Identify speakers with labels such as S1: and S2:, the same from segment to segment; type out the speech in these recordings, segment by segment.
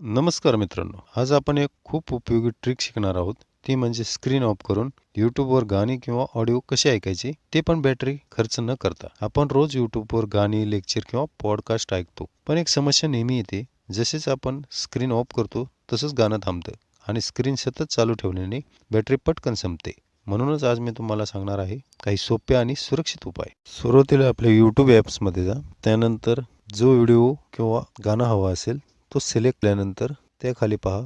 S1: नमस्कार मित्रांनो. आज आपण एक खूप उपयोगी ट्रिक शिकणार आहोत. ती म्हणजे स्क्रीन ऑफ करून यूट्यूबवर गाणी किंवा ऑडिओ कसे ऐकायचे ते पण बॅटरी खर्च न करता. आपण रोज यूट्यूबवर गाणी लेक्चर किंवा पॉडकास्ट ऐकतो. पण एक समस्या नेहमी येते. जसेच आपण स्क्रीन ऑफ करतो तसंच गाणं थांबतं आणि स्क्रीन सतत चालू ठेवल्याने बॅटरी पटकन संपते. म्हणूनच आज मी तुम्हाला सांगणार आहे काही सोपे आणि सुरक्षित उपाय. सुरुवातीला आपल्या यूट्यूब ॲप्समध्ये जा. त्यानंतर जो व्हिडिओ किंवा गाणं हवं असेल तो सिलेक्ट केल्यानंतर त्याखाली पहा.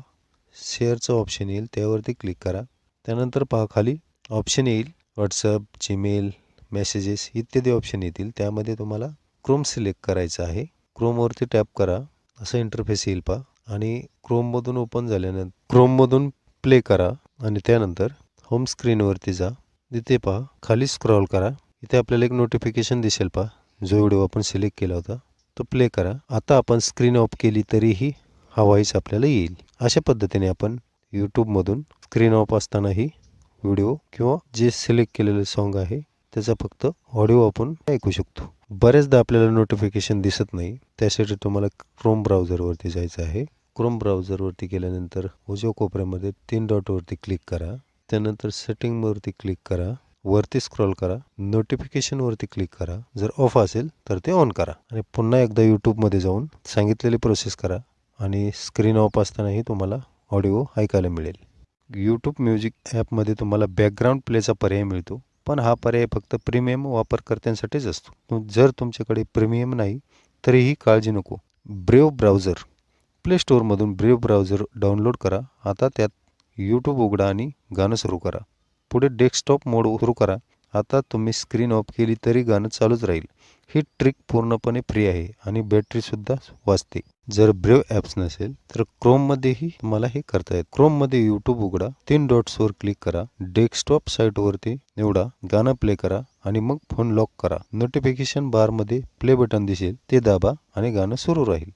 S1: शेअरचं ऑप्शन येईल. त्यावरती क्लिक करा. त्यानंतर पहा खाली. ऑप्शन येईल. व्हॉट्सअप जीमेल मेसेजेस इत्यादी ऑप्शन येतील. त्यामध्ये तुम्हाला क्रोम सिलेक्ट करायचं आहे. क्रोमवरती टॅप करा. असं इंटरफेस येईल पहा. आणि क्रोममधून ओपन झाल्यानंतर क्रोममधून प्ले करा. आणि त्यानंतर होम स्क्रीनवरती जा. तिथे पहा. खाली स्क्रॉल करा. इथे आपल्याला एक नोटिफिकेशन दिसेल पहा. जो व्हिडिओ आपण सिलेक्ट केला होता. तो प्ले करा. आता आपण स्क्रीन ऑफ केली तरीही हा व्हॉईस आपल्याला येईल. अशा पद्धतीने आपण यूट्यूबमधून स्क्रीन ऑफ असतानाही व्हिडिओ किंवा जे सिलेक्ट केलेलं सॉन्ग आहे त्याचा फक्त ऑडिओ आपण ऐकू शकतो. बऱ्याचदा आपल्याला नोटिफिकेशन दिसत नाही. त्यासाठी तुम्हाला क्रोम ब्राउझरवरती जायचं आहे. क्रोम ब्राउझरवरती गेल्यानंतर उजव्या कोपऱ्यामध्ये तीन डॉटवरती क्लिक करा. त्यानंतर सेटिंगवरती क्लिक करा. वरती स्क्रॉल करा. नोटिफिकेशनवरती क्लिक करा. जर ऑफ असेल तर ते ऑन करा. आणि पुन्हा एकदा यूट्यूबमध्ये जाऊन सांगितलेली प्रोसेस करा. आणि स्क्रीन ऑफ असतानाही तुम्हाला ऑडिओ ऐकायला मिळेल. यूट्यूब म्युझिक ॲपमध्ये तुम्हाला बॅकग्राऊंड प्लेचा पर्याय मिळतो. पण हा पर्याय फक्त प्रीमियम वापरकर्त्यांसाठीच असतो. जर तुमच्याकडे प्रीमियम नाही तरीही काळजी नको. ब्रेव ब्राउझर प्ले स्टोअरमधून ब्रेव ब्राउझर डाउनलोड करा. आता त्यात यूट्यूब उघडा आणि गाणं सुरू करा. पुढे डेस्कटॉप मोड सुरू करा. आता तुम्ही स्क्रीन ऑफ केली तरी गाणं चालूच राहील. ही ट्रिक पूर्णपणे फ्री आहे आणि बॅटरीसुद्धा वाचते. जर ब्रेव ॲप्स नसेल तर क्रोममध्येही तुम्हाला हे करता येत क्रोममध्ये यूट्यूब उघडा तीन डॉट्सवर क्लिक करा डेस्कटॉप साईटवरती निवडा गाणं प्ले करा आणि मग फोन लॉक करा. नोटिफिकेशन बारमध्ये प्ले बटन दिसेल ते दाबा आणि गाणं सुरू राहील.